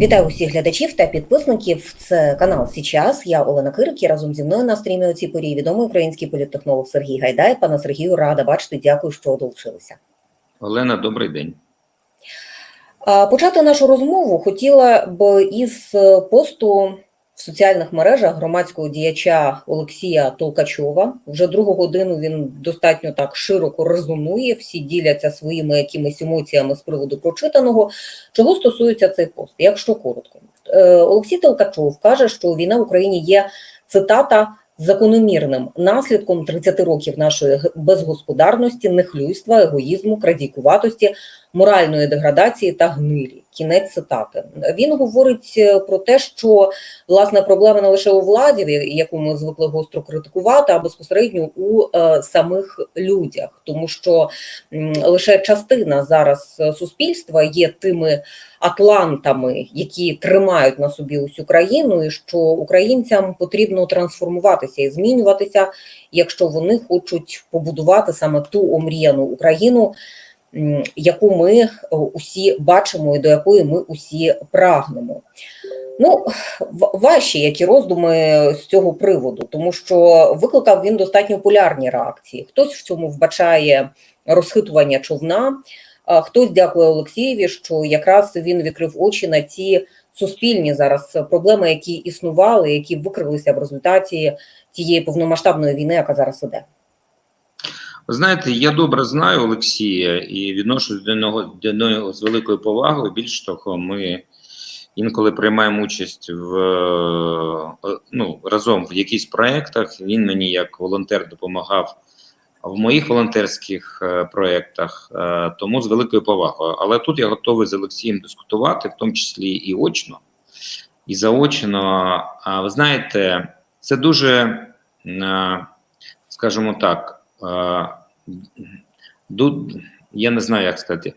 Вітаю усіх глядачів та підписників. Це канал Січас. Я Олена Кирик і разом зі мною на стрімі у цій порі відомий український політтехнолог Сергій Гайдай. Пана Сергію, рада бачити. Дякую, що долучилися. Олена, добрий день. Почати нашу розмову хотіла б із посту в соціальних мережах громадського діяча Олексія Толкачова. Вже другу годину він достатньо так широко резонує. Всі діляться своїми якимись емоціями з приводу прочитаного. Чого стосується цей пост? Якщо коротко, Е, Олексій Толкачов каже, що війна в Україні є цитата закономірним наслідком 30 років нашої безгосподарності, нехлюйства, егоїзму, крадійкуватості, моральної деградації та гнилі. Кінець цитати. Він говорить е, про те, що власне проблема не лише у владі, яку ми звикли гостро критикувати, а безпосередньо у е, самих людях, тому що лише частина зараз е, суспільства є тими атлантами, які тримають на собі усю країну, і що українцям потрібно трансформуватися і змінюватися, якщо вони хочуть побудувати саме ту омріяну Україну, яку ми е, усі бачимо і до якої ми усі прагнемо. Ну, ваші які роздуми з цього приводу, тому що викликав він достатньо полярні реакції. Хтось в цьому вбачає розхитування човна, хтось дякує Олексієві, що якраз він відкрив очі на ті суспільні зараз проблеми, які існували, які викрилися в результаті тієї повномасштабної війни, яка зараз іде. Ви знаєте, я добре знаю Олексія і відношусь до нього, до нього з великою повагою. Більш того, ми інколи приймаємо участь в е, ну, разом в якихось проєктах. Він мені як волонтер допомагав в моїх волонтерських е, проєктах, е, тому з великою повагою. Але тут я готовий з Олексієм дискутувати, в тому числі і очно, і заочно. А ви знаєте, це дуже, скажімо так. Я не знаю, як сказати.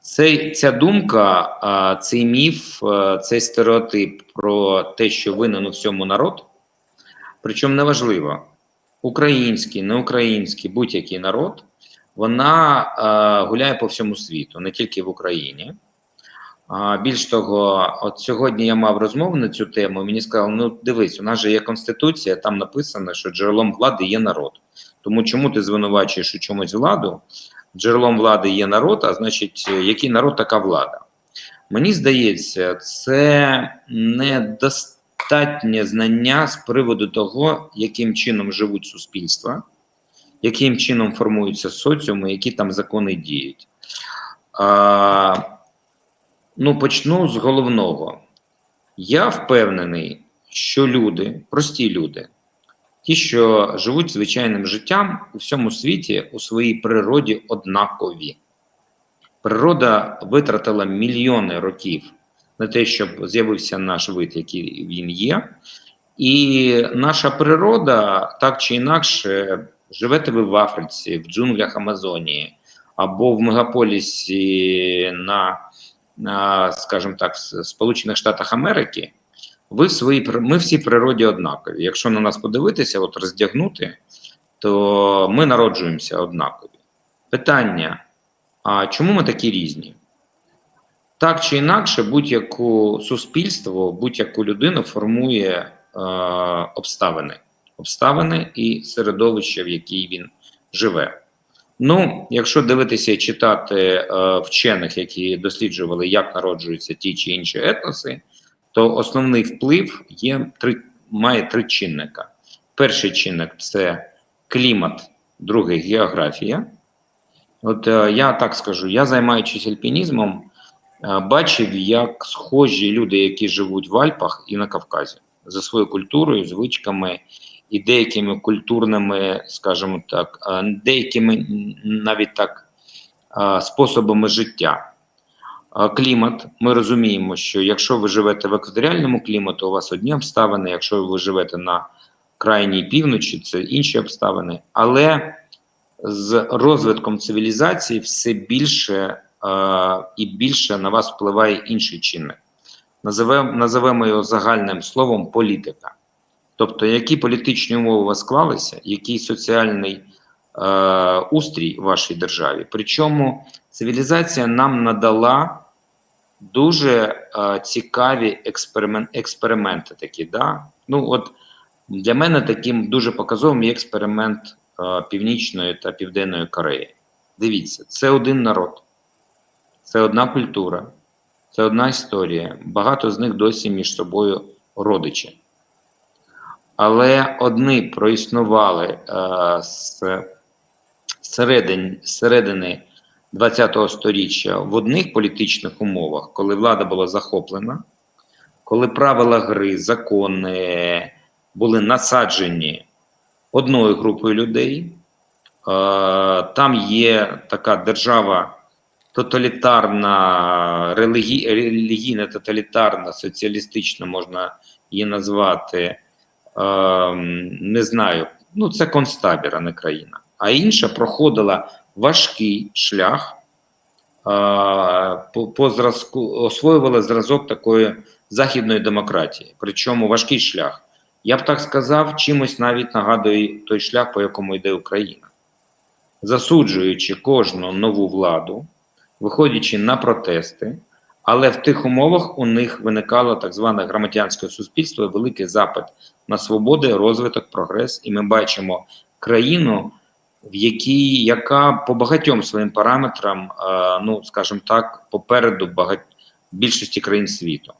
Цей, ця думка, цей міф, цей стереотип про те, що винен у всьому народ, причому неважливо, український, неукраїнський, будь-який народ, вона гуляє по всьому світу, не тільки в Україні. Більш того, от сьогодні я мав розмову на цю тему. Мені сказали: ну дивись, у нас же є конституція, там написано, що джерелом влади є народ. Тому чому ти звинувачуєш у чомусь владу? Джерелом влади є народ, а значить, який народ, така влада. Мені здається, це недостатнє знання з приводу того, яким чином живуть суспільства, яким чином формуються соціуми, які там закони діють. А, ну, почну з головного. Я впевнений, що люди, прості люди, ті, що живуть звичайним життям у всьому світі у своїй природі однакові. Природа витратила мільйони років на те, щоб з'явився наш вид, який він є. І наша природа так чи інакше живете ви в Африці, в джунглях Амазонії або в мегаполісі на, на скажімо так, Сполучених Штатах Америки. Ви в своїй ми всі природі однакові. Якщо на нас подивитися, от роздягнути, то ми народжуємося однакові. Питання: а чому ми такі різні? Так чи інакше, будь-яку суспільство, будь-яку людину формує е, обставини, обставини і середовище, в якій він живе. Ну, якщо дивитися і читати е, вчених, які досліджували, як народжуються ті чи інші етноси, то основний вплив є має три чинника. Перший чинник це клімат, другий географія. От е, я так скажу: я займаючись альпінізмом, е, бачив, як схожі люди, які живуть в Альпах і на Кавказі, за своєю культурою, звичками і деякими культурними, скажімо так, е, деякими навіть так способами життя. Клімат. Ми розуміємо, що якщо ви живете в екваторіальному кліматі, у вас одні обставини, якщо ви живете на крайній півночі, це інші обставини. Але з розвитком цивілізації все більше е, і більше на вас впливає інший чинник. Називемо, називемо його загальним словом політика. Тобто, які політичні умови у вас склалися, який соціальний е, устрій в вашій державі. Причому цивілізація нам надала дуже е, цікаві експеримен, експерименти такі. Да? Ну, от для мене таким дуже показовим є експеримент е, Північної та Південної Кореї. Дивіться, це один народ, це одна культура, це одна історія. Багато з них досі між собою родичі. Але одні проіснували е, з середини, середини ХХ століття в одних політичних умовах, коли влада була захоплена, коли правила гри, закони були насаджені одною групою людей. Е, Там є така держава тоталітарна, релігі, релігійна, тоталітарна, соціалістична, можна її назвати. Е, Не знаю, ну це концтабір, а не країна. А інша проходила важкий шлях по, по зразку, освоювала зразок такої західної демократії. Причому важкий шлях. Я б так сказав, чимось навіть нагадує той шлях, по якому йде Україна, засуджуючи кожну нову владу, виходячи на протести, але в тих умовах у них виникало так зване громадянське суспільство, великий запит на свободи, розвиток, прогрес. І ми бачимо країну, в якій яка по багатьом своїм параметрам, е, ну скажімо так, попереду багать, більшості країн світу.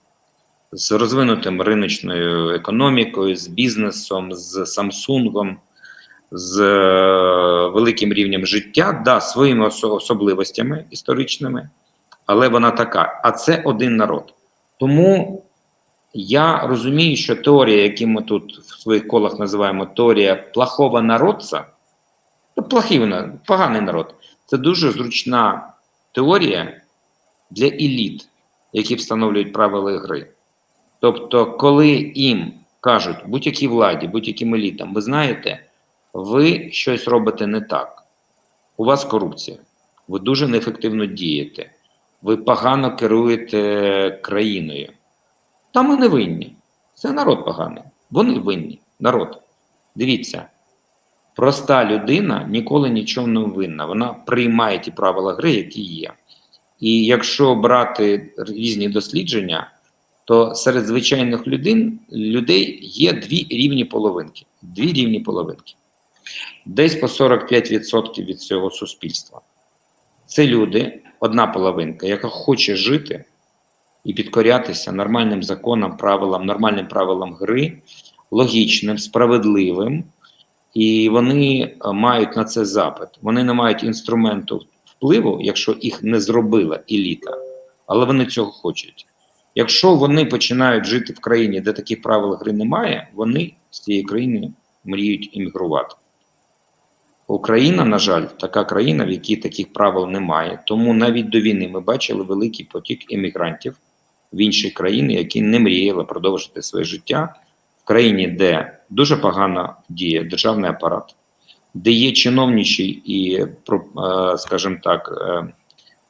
З розвинутим риночною економікою, з бізнесом, з Samsung, з е, великим рівнем життя, да, своїми особливостями історичними, але вона така. А це один народ. Тому я розумію, що теорія, яку ми тут в своїх колах називаємо теорія плохого народця, плохий вона, поганий народ, це дуже зручна теорія для еліт, які встановлюють правила гри. Тобто, коли їм кажуть будь-якій владі, будь-яким елітам, ви знаєте, ви щось робите не так, у вас корупція, ви дуже неефективно дієте, ви погано керуєте країною. Та ми не винні. Це народ поганий. Вони винні. Народ. Дивіться, проста людина ніколи нічого не винна. Вона приймає ті правила гри, які є. І якщо брати різні дослідження, то серед звичайних людей, людей є дві рівні половинки. Дві рівні половинки. Десь по 45% від цього суспільства. Це люди, одна половинка, яка хоче жити і підкорятися нормальним законам, правилам, нормальним правилам гри, логічним, справедливим, і вони е, мають на це запит. Вони не мають інструменту впливу, якщо їх не зробила еліта, але вони цього хочуть. Якщо вони починають жити в країні, де таких правил гри немає, вони з цієї країни мріють іммігрувати. Україна, на жаль, така країна, в якій таких правил немає. Тому навіть до війни ми бачили великий потік іммігрантів в інші країни, які не мріяли продовжити своє життя в країні, де дуже погано діє державний апарат, де є чиновничий і, е, скажімо так, е,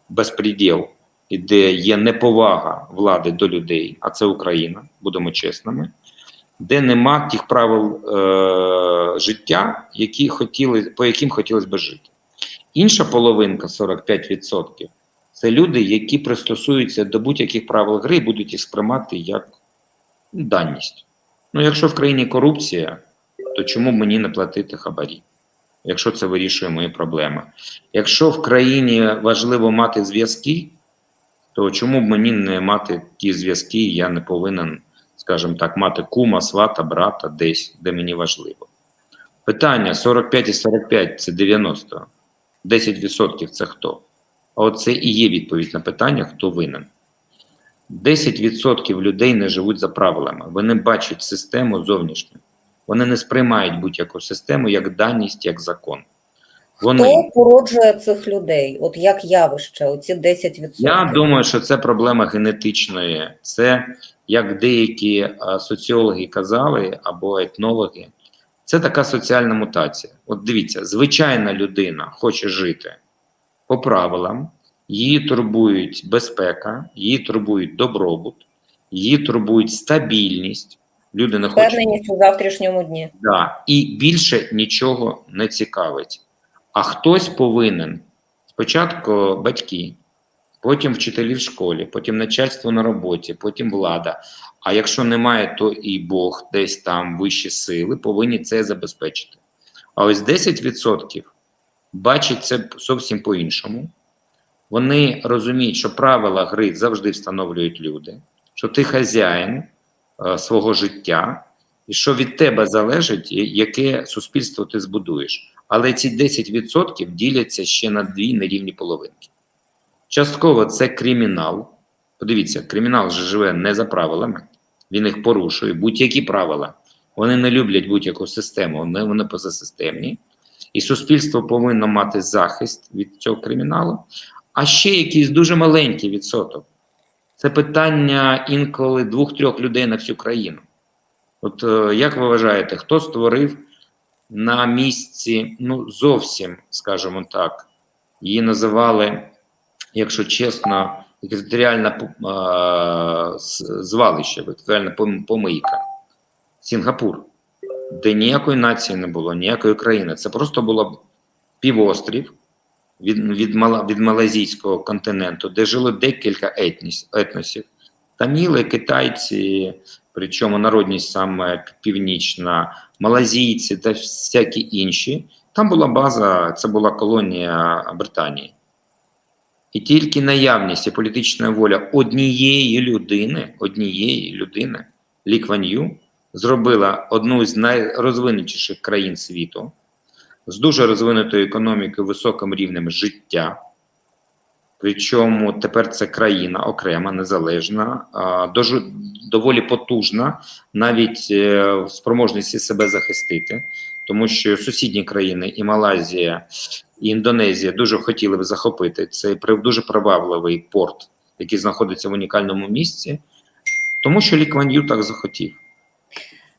безпреділ, і де є неповага влади до людей, а це Україна, будемо чесними, де нема тих правил е, життя, які хотіли, по яким хотілося б жити. Інша половинка, 45%, це люди, які пристосуються до будь-яких правил гри і будуть їх сприймати як даність. Ну, якщо в країні корупція, то чому б мені не платити хабарі? Якщо це вирішує мої проблеми. Якщо в країні важливо мати зв'язки, то чому б мені не мати ті зв'язки, я не повинен, скажімо так, мати кума, свата, брата десь, де мені важливо. Питання 45 і 45 це 90. 10% це хто? А от це і є відповідь на питання, хто винен. 10% людей не живуть за правилами. Вони бачать систему зовнішню. Вони не сприймають будь-яку систему як даність, як закон. Вони Хто породжує цих людей? От як явище, оці 10%? Я думаю, що це проблема генетичної. Це як деякі е, соціологи казали або етнологи, це така соціальна мутація. От дивіться, звичайна людина хоче жити по правилам, її турбують безпека, її турбують добробут, її турбують стабільність. Люди не хочуть Впевненість у завтрашньому дні. Да, і більше нічого не цікавить. А хтось повинен спочатку батьки, потім вчителі в школі, потім начальство на роботі, потім влада. А якщо немає, то і Бог десь там вищі сили повинні це забезпечити. А ось 10% бачать це зовсім по-іншому. Вони розуміють, що правила гри завжди встановлюють люди, що ти хазяїн е, свого життя, і що від тебе залежить, яке суспільство ти збудуєш. Але ці 10% діляться ще на дві нерівні половинки. Частково це кримінал. Подивіться, кримінал же живе не за правилами, він їх порушує, будь-які правила. Вони не люблять будь-яку систему, вони, вони позасистемні. І суспільство повинно мати захист від цього криміналу. А ще якийсь дуже маленький відсоток. Це питання інколи двох-трьох людей на всю країну. От е, як ви вважаєте, хто створив на місці, ну зовсім, скажімо так, її називали, якщо чесно, екваторіальне звалище, екваторіальна помийка. Сінгапур, де ніякої нації не було, ніякої країни. Це просто було півострів від, від, Мала, від малазійського континенту, де жило декілька етніс, етносів. Таміли, китайці, причому народність саме північна, малазійці та всякі інші. Там була база, це була колонія Британії. І тільки наявність і політична воля однієї людини, однієї людини, Лі Кван Ю, зробила одну з найрозвинутіших країн світу з дуже розвинутою економікою, високим рівнем життя. Причому тепер це країна окрема, незалежна, дуже, доволі потужна, навіть е, в спроможності себе захистити, тому що сусідні країни і Малайзія, і Індонезія дуже хотіли б захопити цей дуже привабливий порт, який знаходиться в унікальному місці, тому що Лі Кван Ю так захотів.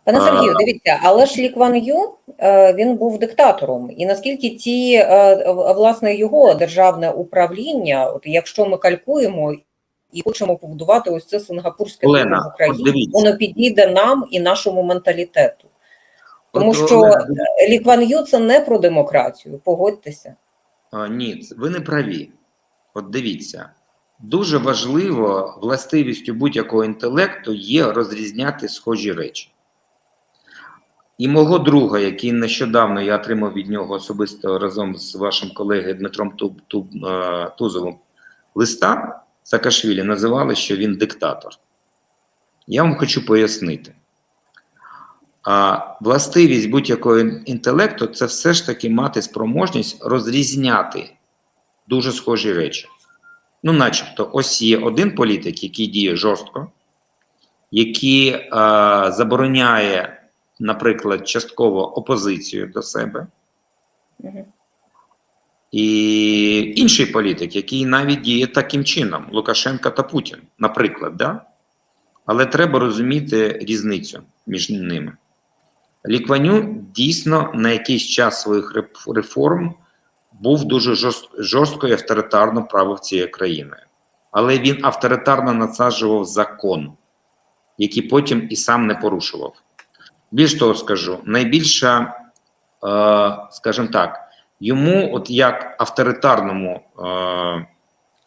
Пане Сергію, дивіться, але ж Лі Кван Ю е, він був диктатором, і наскільки ті е, власне його державне управління, от якщо ми калькуємо і хочемо побудувати ось це сингапурське Олена, в Україні, воно підійде нам і нашому менталітету. Тому От, що Олена, Лі Кван Ю це не про демократію, погодьтеся. А, ні, ви не праві. От дивіться, дуже важливо властивістю будь-якого інтелекту є розрізняти схожі речі. І мого друга, який нещодавно я отримав від нього особисто разом з вашим колегою Дмитром Туб, Туб, е, Тузовим листа Саакашвілі називали, що він диктатор. Я вам хочу пояснити. А властивість будь-якого інтелекту це все ж таки мати спроможність розрізняти дуже схожі речі. Ну, начебто, ось є один політик, який діє жорстко, який е, забороняє, наприклад, частково опозицію до себе, і інший політик, який навіть діє таким чином, Лукашенка та Путін, наприклад, да? але треба розуміти різницю між ними. Лікваню дійсно на якийсь час своїх реформ був дуже жорст, жорстко і авторитарно правив цією країною. Але він авторитарно насаджував закон, який потім і сам не порушував. Більш того скажу, найбільша, е, скажімо так, йому, от як авторитарному е,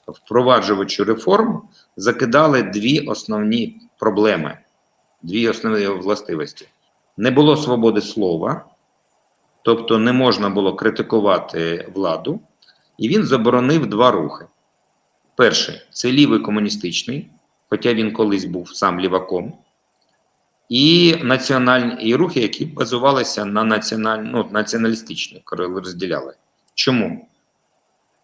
впроваджувачу реформ, закидали дві основні проблеми, дві основні властивості. Не було свободи слова, тобто не можна було критикувати владу, і він заборонив два рухи. Перший це лівий комуністичний, хоча він колись був сам ліваком, і національні і рухи, які базувалися на національ, ну, націоналістичні, коли розділяли. Чому?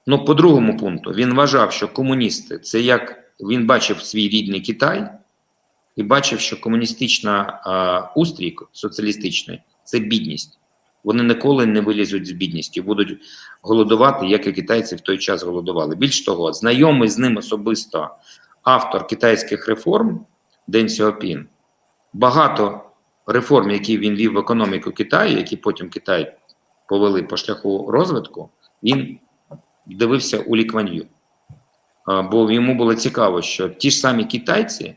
Ну, по другому пункту, він вважав, що комуністи це як він бачив свій рідний Китай і бачив, що комуністична а, устрій соціалістичний це бідність. Вони ніколи не вилізуть з бідності, будуть голодувати, як і китайці в той час голодували. Більш того, знайомий з ним особисто автор китайських реформ Ден Сяопін, багато реформ, які він вів в економіку Китаю, які потім Китай повели по шляху розвитку, він дивився у Лікван'ю. Бо йому було цікаво, що ті ж самі китайці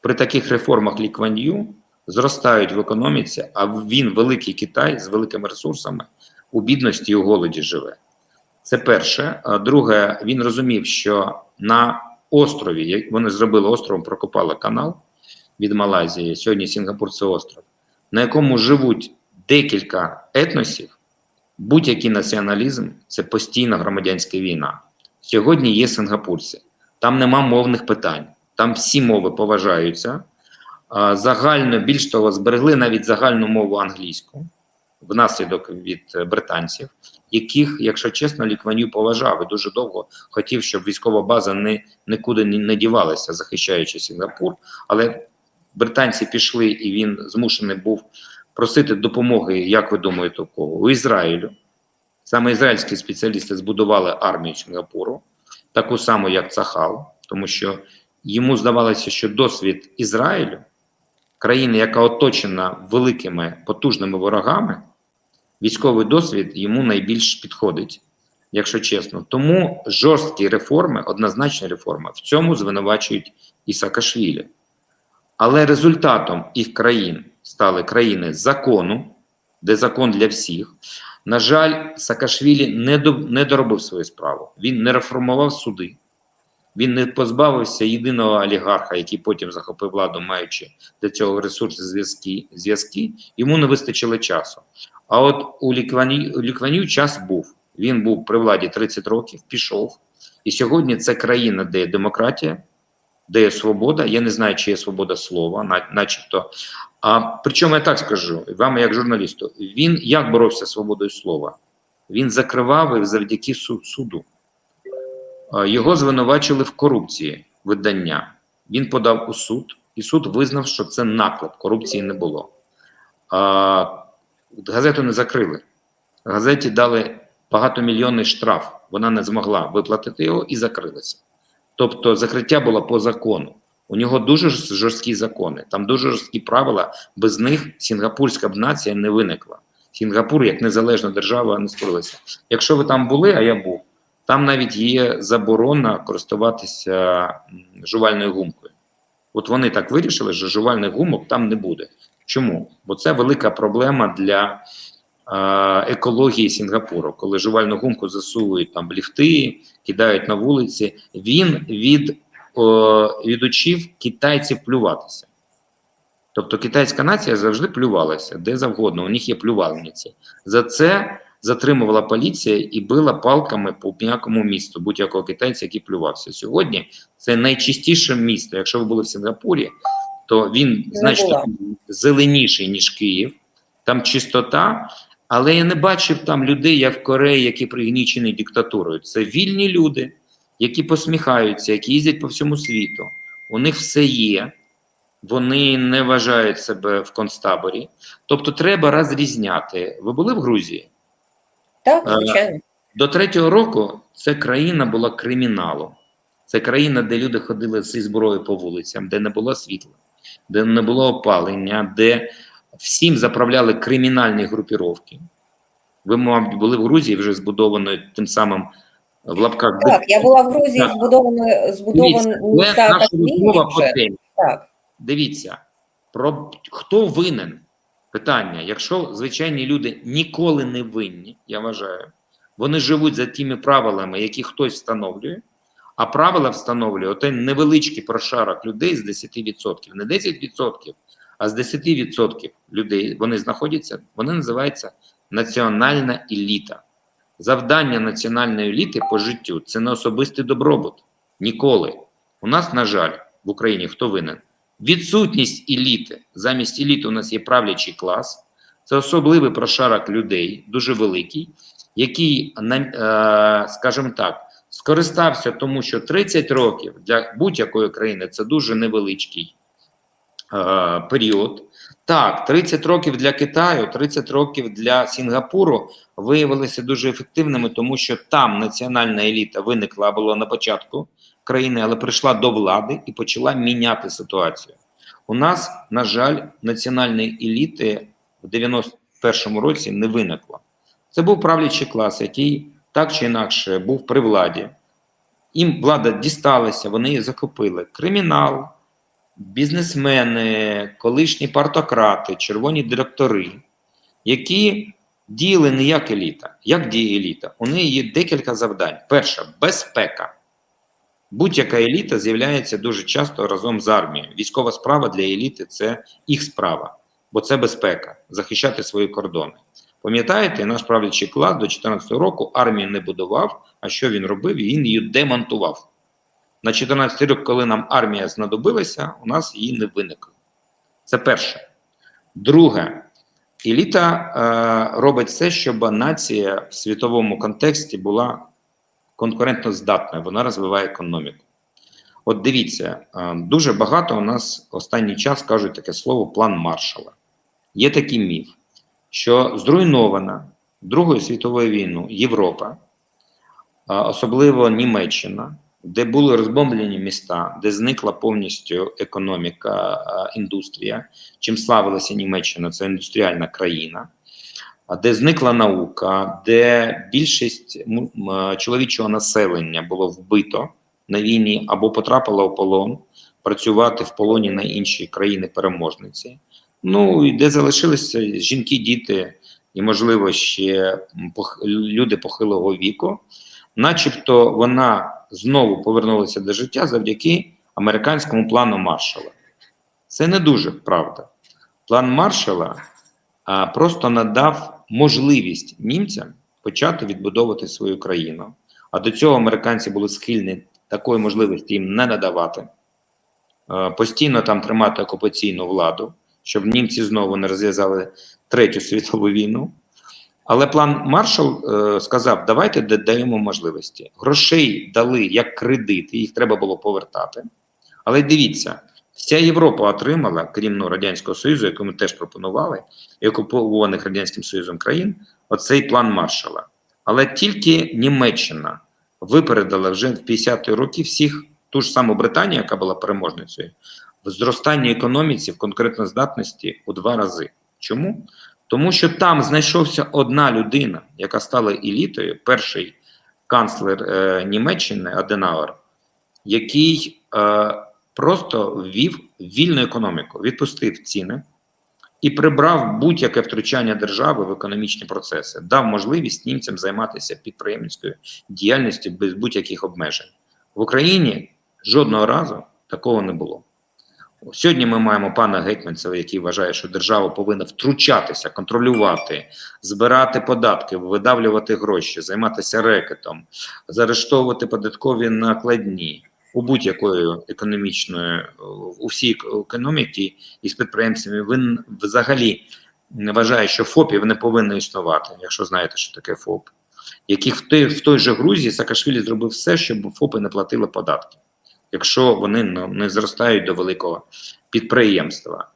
при таких реформах Лікван'ю зростають в економіці, а він, великий Китай з великими ресурсами, у бідності і у голоді живе. Це перше. А Друге, він розумів, що на острові, як вони зробили островом, прокопали канал від Малайзії. Сьогодні Сінгапур це остров, на якому живуть декілька етносів, будь-який націоналізм це постійна громадянська війна. Сьогодні є сингапурці, там нема мовних питань, там всі мови поважаються. Загально, більш того, зберегли навіть загальну мову англійську внаслідок від британців, яких, якщо чесно, Лікваню поважав і дуже довго хотів, щоб військова база не, нікуди не дівалася, захищаючи Сінгапур. Але британці пішли, і він змушений був просити допомоги, як ви думаєте, у кого? У Ізраїлю. Саме ізраїльські спеціалісти збудували армію Сінгапуру, таку саму, як Цахал, тому що йому здавалося, що досвід Ізраїлю, країни, яка оточена великими потужними ворогами, військовий досвід йому найбільш підходить, якщо чесно. Тому жорсткі реформи, однозначні реформи, в цьому звинувачують і Саакашвілі. Але результатом їх країн стали країни закону, де закон для всіх. На жаль, Саакашвілі не, до, не доробив свою справу. Він не реформував суди, він не позбавився єдиного олігарха, який потім захопив владу, маючи для цього ресурси зв'язки. зв'язки. Йому не вистачило часу. А от у Ліквані, час був. Він був при владі 30 років, пішов. І сьогодні це країна, де є демократія, де є свобода. Я не знаю, чи є свобода слова, начебто. А причому я так скажу вам, як журналісту, він як боровся з свободою слова? Він закривав завдяки су- суду. Його звинувачили в корупції видання. Він подав у суд, і суд визнав, що це наклеп, корупції не було. А, газету не закрили. Газеті дали багатомільйонний штраф. Вона не змогла виплатити його і закрилася. Тобто закриття було по закону. У нього дуже жорсткі закони, там дуже жорсткі правила. Без них сінгапурська б нація не виникла. Сінгапур як незалежна держава не створилася. Якщо ви там були, а я був, там навіть є заборона користуватися жувальною гумкою. От вони так вирішили, що жувальних гумок там не буде. Чому? Бо це велика проблема для екології Сінгапуру, коли жувальну гумку засовують там ліфти, кидають на вулиці. Він від, о, відучив китайців плюватися. Тобто китайська нація завжди плювалася де завгодно. У них є плювальниці. За це затримувала поліція і била палками по м'якому місту будь-якого китайця, який плювався. Сьогодні це найчистіше місто. Якщо ви були в Сінгапурі, то він значно зеленіший, ніж Київ. Там чистота, але я не бачив там людей, як в Кореї, які пригнічені диктатурою. Це вільні люди, які посміхаються, які їздять по всьому світу. У них все є, вони не вважають себе в концтаборі. Тобто треба розрізняти. Ви були в Грузії? Так, Е, звичайно. До третього року це країна була криміналом. Це країна, де люди ходили зі зброєю по вулицям, де не було світла, де не було опалення, де всім заправляли кримінальні групіровки. Ви, мабуть, були в Грузії вже збудованою тим самим в лапках Так, я була в Грузії збудованою збудованою це наша розмова по темі. Так. Дивіться, про хто винен? Питання. Якщо звичайні люди ніколи не винні, я вважаю, вони живуть за тими правилами, які хтось встановлює, а правила встановлює отей невеличкий прошарок людей з 10%. Не 10%, а з 10% людей вони знаходяться, вони називаються національна еліта. Завдання національної еліти по життю це не особистий добробут. Ніколи. У нас, на жаль, в Україні хто винен? Відсутність еліти. Замість еліти у нас є правлячий клас. Це особливий прошарок людей, дуже великий, який, е, скажімо так, скористався тому, що 30 років для будь-якої країни це дуже невеличкий період. Так, 30 років для Китаю, 30 років для Сінгапуру виявилися дуже ефективними, тому що там національна еліта виникла було на початку країни, але прийшла до влади і почала міняти ситуацію. У нас, на жаль, національної еліти в 91-му році не виникло. Це був правлячий клас, який так чи інакше був при владі. Їм влада дісталася, вони її захопили. Кримінал, бізнесмени, колишні партократи, червоні директори, які діяли не як еліта. Як діє еліта? У неї є декілька завдань. Перше безпека. Будь-яка еліта з'являється дуже часто разом з армією. Військова справа для еліти це їх справа, бо це безпека, захищати свої кордони. Пам'ятаєте, наш правлячий клас до 2014 року армію не будував, а що він робив? Він її демонтував. На 14 рік, коли нам армія знадобилася, у нас її не виникло. Це перше. Друге, еліта е, робить все, щоб нація в світовому контексті була конкурентно здатною, вона розвиває економіку. От дивіться, е, дуже багато у нас останній час кажуть таке слово план Маршала. Є такий міф, що зруйнована Другою світовою війною Європа, особливо Німеччина, де були розбомблені міста, де зникла повністю економіка, індустрія, чим славилася Німеччина, це індустріальна країна, де зникла наука, де більшість м, чоловічого населення було вбито на війні або потрапило в полон, працювати в полоні на інші країни-переможниці. Ну і де залишилися жінки, діти і, можливо, ще люди похилого віку, начебто вона знову повернулася до життя завдяки американському плану Маршала. Це не дуже правда. План Маршала а, просто надав можливість німцям почати відбудовувати свою країну. А до цього американці були схильні такої можливості їм не надавати, постійно там тримати окупаційну владу, щоб німці знову не розв'язали Третю світову війну. Але план Маршал е, сказав: давайте да- даємо можливості. Грошей дали як кредити, їх треба було повертати. Але дивіться, вся Європа отримала, крім ну, Радянського Союзу, яку ми теж пропонували, і окупованих Радянським Союзом країн, оцей план Маршала. Але тільки Німеччина випередила вже в 50-ті роки всіх ту ж саму Британію, яка була переможницею, в зростанні економіці в конкурентоздатності у два рази. Чому? Тому що там знайшовся одна людина, яка стала елітою, перший канцлер е, Німеччини Аденауер, який е, просто ввів вільну економіку, відпустив ціни і прибрав будь-яке втручання держави в економічні процеси, дав можливість німцям займатися підприємницькою діяльністю без будь-яких обмежень. В Україні жодного разу такого не було. Сьогодні ми маємо пана Гетьманцева, який вважає, що держава повинна втручатися, контролювати, збирати податки, видавлювати гроші, займатися рекетом, заарештовувати податкові накладні у будь-якої економічної, у всій економіці і з підприємцями. Він взагалі вважає, що ФОПів не повинно існувати, якщо знаєте, що таке ФОП. Яких в той, в той же Грузії Саакашвілі зробив все, щоб ФОПи не платили податки якщо вони не зростають до великого підприємства.